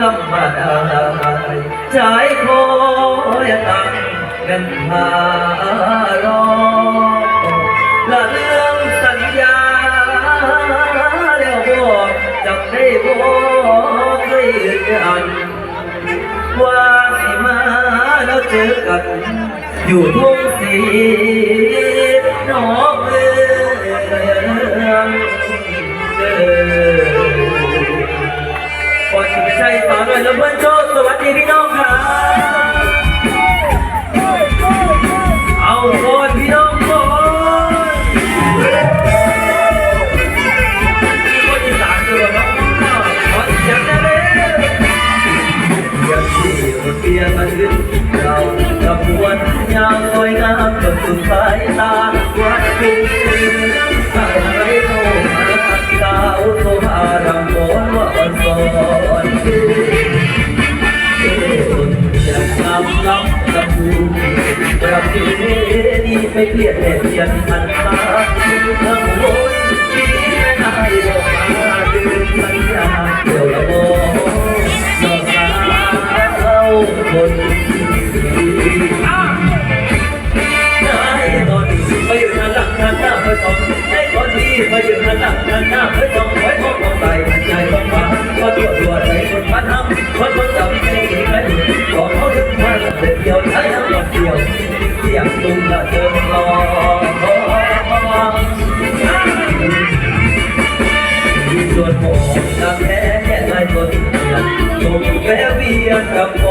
กำมาได้ใจคอยตั้งกันหารอละเรื่องสัญญาแล้วบอกจับได้บอกเคยกัน ว่าสิมาแล้วเจอกัน อยู่ทุ่งสีนอกเมือง ใช้ฝากด้วยแล้วเพื่อนโชคสวัสดีพี่น้องครับเอาก่อนพี่น้องก่อนคนอีสานตัวน้องขอเสียงได้เลยยังที่รถเบียร์มาถึงเราขบวนยาวสวยงามจนสุดสายตาวัดทุ่ ไปเปลี่ยนแดดเปลี่ยนพันตาทั้งวนที่ได้บอกมาดื่มสัญญาเกี่ยวละโมดอกสาวคนได้ตอนไปอยู่ทางหลังทางหน้าไปสองได้ตอนนี้ไปอยู่ทางหลังทางหน้าไปสองไว้พบกับใจใจบ้างว่าว่าตัวตัวใจคนพันห้ำคนคนจำไม่ได้กันขอเขาถึงมาเด็กเดียวใช้น้ำหยดเดียวเสี กับค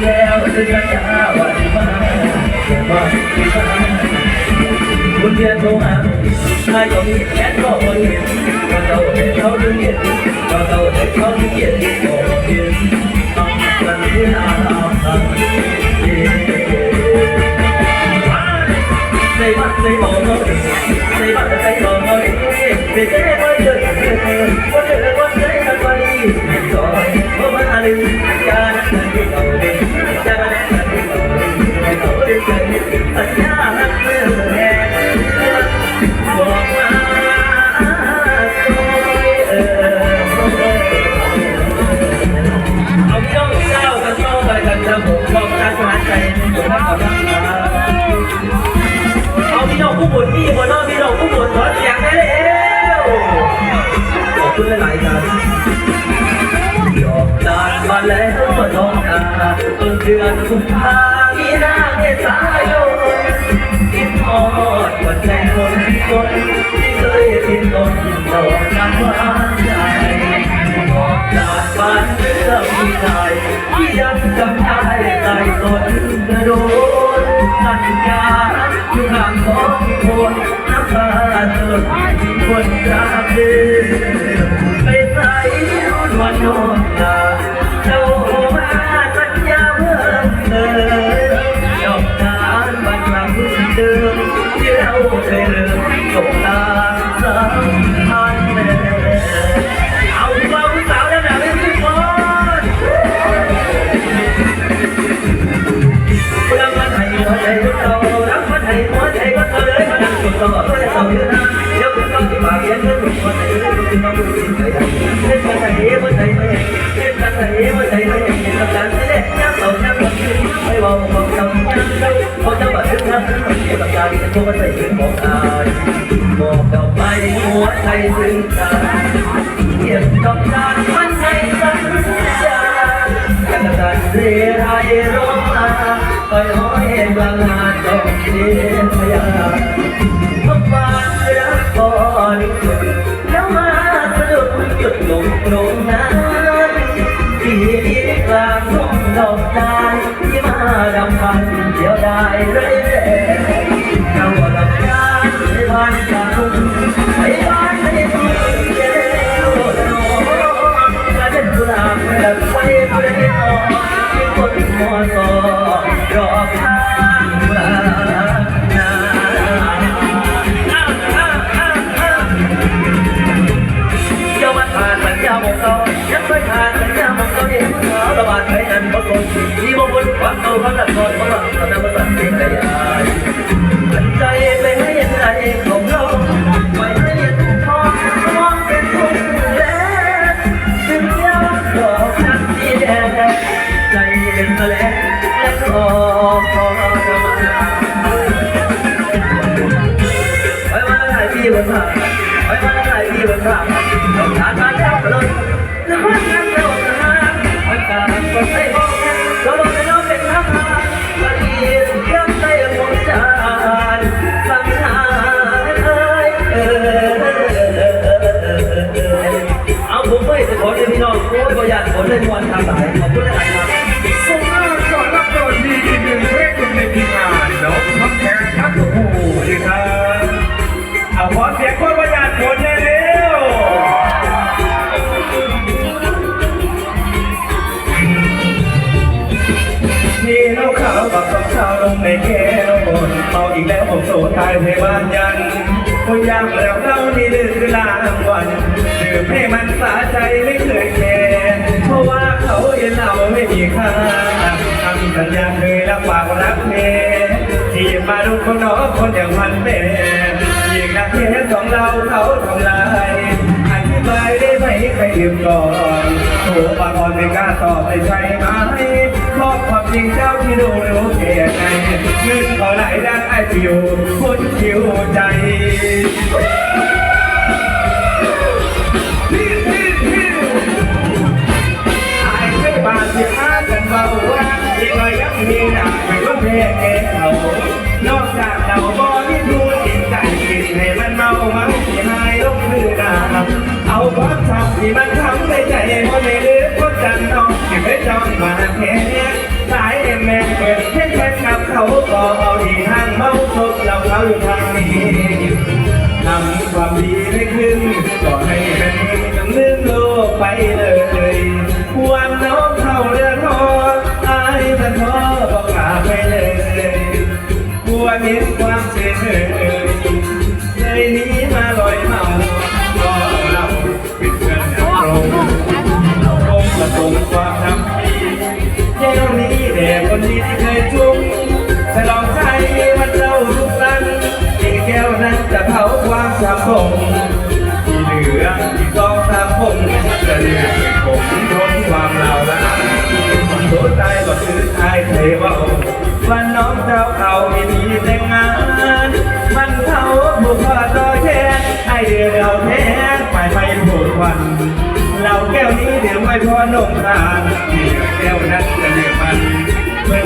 แล้วจะจะจะวันมาเก็บไว้คุณเพียรโทรหาใครก็มีแค่ก็คนเเราเดินกันสัญญาหักเมื่อแห่บอกมาจอยเออเอาพี่น้องเจ้ากันต่อนจะผมบอกการสมานใจผมว่าขอบคุณครับเอาพี่น้อ ดวันแรงคนคนที่เคยกินต้นดอกน้ำหวานใจจานบานเรื่องมีใจที่ยังจำได้ใจต้นกระโดดสัญญาอยู่ห่างของคนน้ำตาเติมคนรักเดิมไปใส่วันโนนตา ตัวใส่เป็นของอายบอกดอกไม้ในหัวใจซึ้งใจเก็บดอกจานมันในสัญญากันกันเรียรายร้องตาไปห้อยกลางงาดอกเดียนพยาทุกวันรักก่อนแล้วมาสะดุดหยุดลงตรงนั้นที่กลางทุ่งดอกจานที่มาดำพันเดียวได้เลย คนวัดเอาพระนครของเราตอนนั้นมาสั่งเป็นใจมันใจไปให้ยังไงของเราไม่ให้ทองมองเป็นทุกข์แล้วถึงยามดอกจันทร์สีแดงใจเป็นแมลงและขอขอจะมาไปมาหลายปีบนทาไปมาหลายปีบนทางต้องการ เล่นวันทางสายขอบคุณหลายครับส่งมาก่อนรับก่อนดีอีกหนึ่งเพลงหนึ่งในทีมงานน้องพักแขกทักโอ้โหดีครับเอาขอเสียงคนประหยัดผลเร็วนี่เราขาวกับสองสาวลงในแก้วเมาอีกแล้วผมโสดตายเพบ้านยันคนยามแล้วเรานี่ลือคือลางวันดื่มให้มันสาใจไม่เคยแค ไม่มีค่าทำสัญญาเคยรับปากรักเพที่มาดูคนน้องคนอย่างมันเป็นยิ่งนักเทศของเราเขาทำลายอธิบายได้ไหมใครลืมก่อนโอ้ปากอ่อนไม่กล้าตอบไม่ใช่ไหมมอบความจริงเจ้าที่ดูรู้เกียรติเงินเท่าไหร่ได้ไอ้ผิวคนผิวใจ ม่จ้งมาแค่สายแม่เปิดให้แค่กับเขาก็เอาที่ทางเมาศพเราเขาอยู่ทางนี้ทำความดีไม่ขึ้นก็ให้เป็นจำลืมโลกไปเลย โสตายก็คือตายไทวาวันน้องเจ้าเขาไม่มีแต่งงาน มันเขาบุกพ่อต่อแทนไอเดียเาแทนไปไม่โหดวัน เราแก้วนี้เดี๋ยวไม่พอนมทานแก้วนั้นจะเดือดมันเมื่อ